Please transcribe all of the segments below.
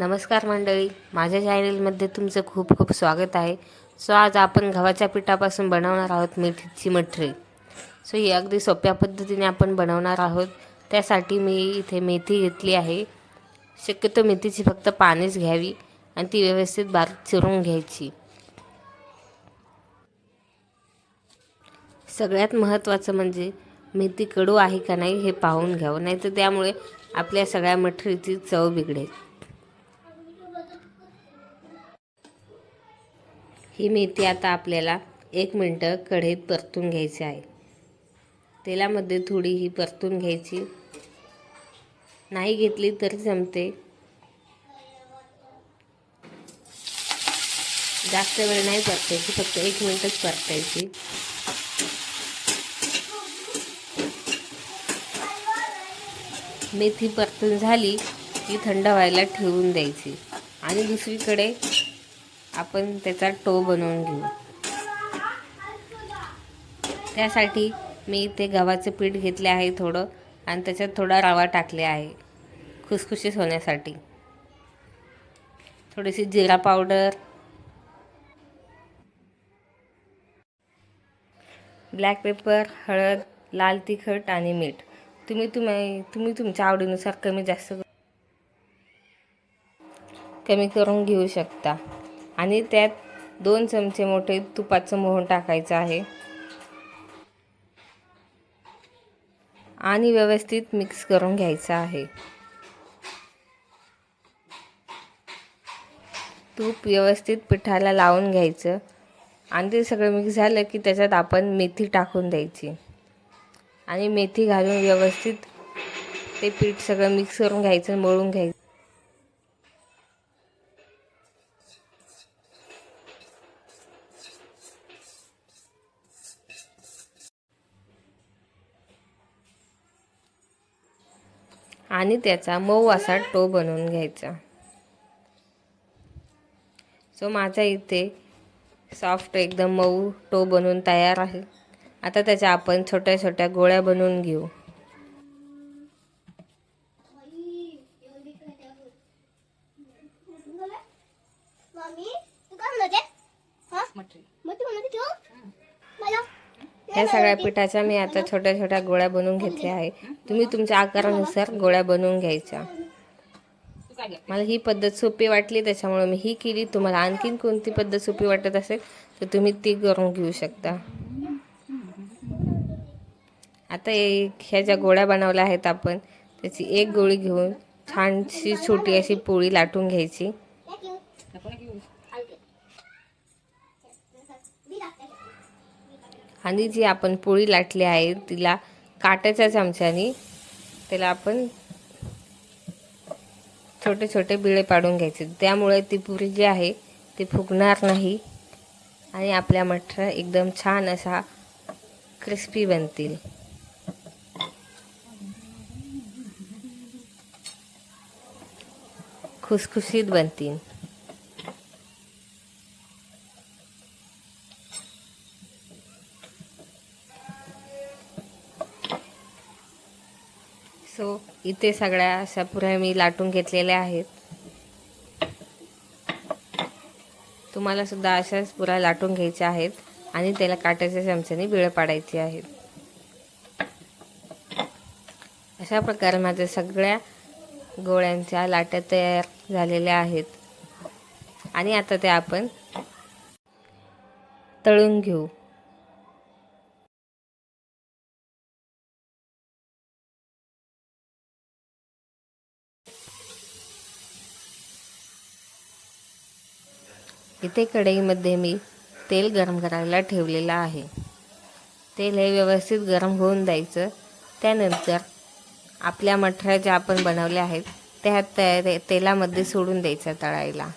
नमस्कार मंडळी. माझ्या चॅनलमध्ये तुमचं खूप खूप स्वागत आहे. सो आज आपण गव्हाच्या पिठापासून बनवणार आहोत मेथीची मठरी. सो ही अगदी सोप्या पद्धतीने आपण बनवणार आहोत. त्यासाठी मी इथे मेथी घेतली आहे. शक्यतो मेथीची फक्त पानेच घ्यावी आणि ती व्यवस्थित बारीक चिरून घ्यायची. सगळ्यात महत्त्वाचं म्हणजे मेथी कडू आहे का नाही हे पाहून घ्यावं. नाही तर त्यामुळे आपल्या सगळ्या मठरीची चव बिघडेल. ही मेथी आता आपल्याला एक मिनटं कढईत परतून घ्यायची आहे. तेलामध्ये थोडी ही परतून घ्यायची. नाही घेतली तरी जमते. जास्त वेळ नाही परतायची फक्त एक मिनटच परतायची. मेथी परतून झाली की थंड व्हायला ठेवून द्यायची. आणि दुसरीकडे आपण त्याचा टो बनवून घेऊ. त्यासाठी मी इथे गव्हाचं पीठ घेतले आहे थोडं आणि त्याच्यात थोडा रवा टाकले आहे खुसखुशीत होण्यासाठी. थोडीशी जिरा पावडर. ब्लॅक पेपर हळद लाल तिखट आणि मीठ. तुम्ही तुम्ही तुम्ही तुमच्या आवडीनुसार कमी जास्त कमी करून घेऊ शकता. आणि त्यात दोन चमचे मोठे तुपाचं मोहन टाकायचं आहे. आणि व्यवस्थित मिक्स करून घ्यायचं आहे. तूप व्यवस्थित पिठाला लावून घ्यायचं. आणि ते सगळं मिक्स झालं की त्याच्यात आपण मेथी टाकून द्यायची. आणि मेथी घालून व्यवस्थित ते पीठ सगळं मिक्स करून घ्यायचं मळून घ्यायचं. आणि त्याचा मऊ असा टो बनवून घ्यायचा. सो माझा इथे सॉफ्ट एकदम मऊ टो बनवून तयार आहे. आता त्याच्या आपण छोट्या छोट्या गोळ्या बनवून घेऊ. या सगळ्या पिठाच्या मी आता छोट्या छोट्या गोळ्या बनवून घेतल्या आहे. तुम्ही तुमच्या आकारानुसार गोळ्या बनवून घ्यायच्या. मला ही पद्धत सोपी वाटली त्याच्यामुळे मी ही केली. तुम्हाला आणखीन कोणती पद्धत सोपी वाटत असेल तर तुम्ही ती करून घेऊ शकता. आता एक ह्या ज्या गोळ्या बनवल्या आहेत आपण त्याची एक गोळी घेऊन छानशी छोटी अशी पोळी लाटून घ्यायची. आणि जी आपण पोळी लाटली आहे तिला काट्याच्या चमच्याने त्याला आपण छोटे छोटे बिळे पाडून घ्यायचे. त्यामुळे ती पुरी जी आहे ती फुगणार नाही आणि आपल्या मठ एकदम छान असा क्रिस्पी बनतील. खुसखुशीत बनतील. सो इथे सगळ्या अशा पुऱ्या मी लाटून घेतलेल्या आहेत. तुम्हाला सुद्धा अशाच पुऱ्या लाटून घ्यायच्या आहेत आणि त्याला काट्याच्या चमच्याने बिळ पाडायची आहेत. अशा प्रकारे माझ्या सगळ्या गोळ्यांच्या लाट्या तयार झालेल्या आहेत. आणि आता त्या आपण तळून घेऊ. इथे कढईमध्ये मी तेल गरम करायला ठेवलेलं आहे. तेल हे व्यवस्थित गरम होऊन द्यायचं. त्यानंतर आपल्या मठऱ्या ज्या आपण बनवल्या आहेत त्या त्या तेलामध्ये सोडून द्यायच्या तळायला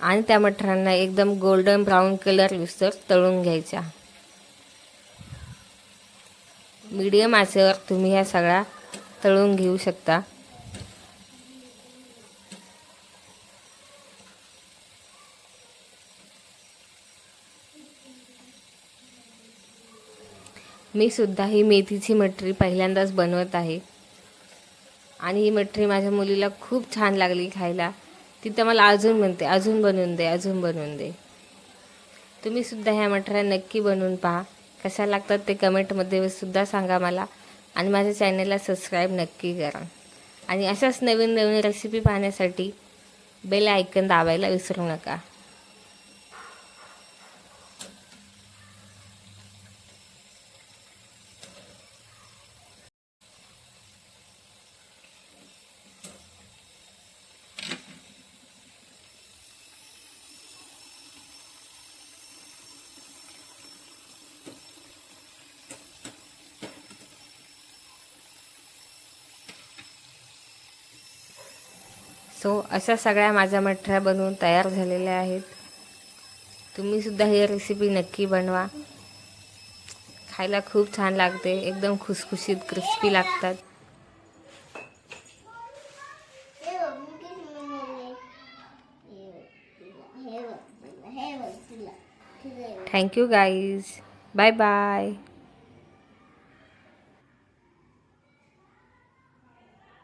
आणि त्या मठरांना एकदम गोल्डन ब्राऊन कलर विस्तर तळून घ्यायच्या. मीडियम आचेवर तुम्ही ह्या सगळ्या तळून घेऊ शकता. मी सुद्धा ही मेथीची मटरी पहिल्यांदाच बनवत आहे. आणि ही मटरी माझ्या मुलीला खूप छान लागली खायला. ती तर मला अजून म्हणते अजून बनवून दे अजून बनवून दे. तुम्हीसुद्धा ह्या मटऱ्या नक्की बनवून पहा. कशा लागतात ते कमेंटमध्ये सुद्धा सांगा मला. आणि माझ्या चॅनलला सबस्क्राईब नक्की करा. आणि अशाच नवीन नवीन रेसिपी पाहण्यासाठी बेल आयकन दाबायला विसरू नका. सो अशा सगळ्या माझ्या मठऱ्या बनवून तयार झालेल्या आहेत. तुम्ही सुद्धा ही रेसिपी नक्की बनवा. खायला खूप छान लागते. एकदम खुसखुशीत क्रिस्पी लागतात. Thank you guys bye bye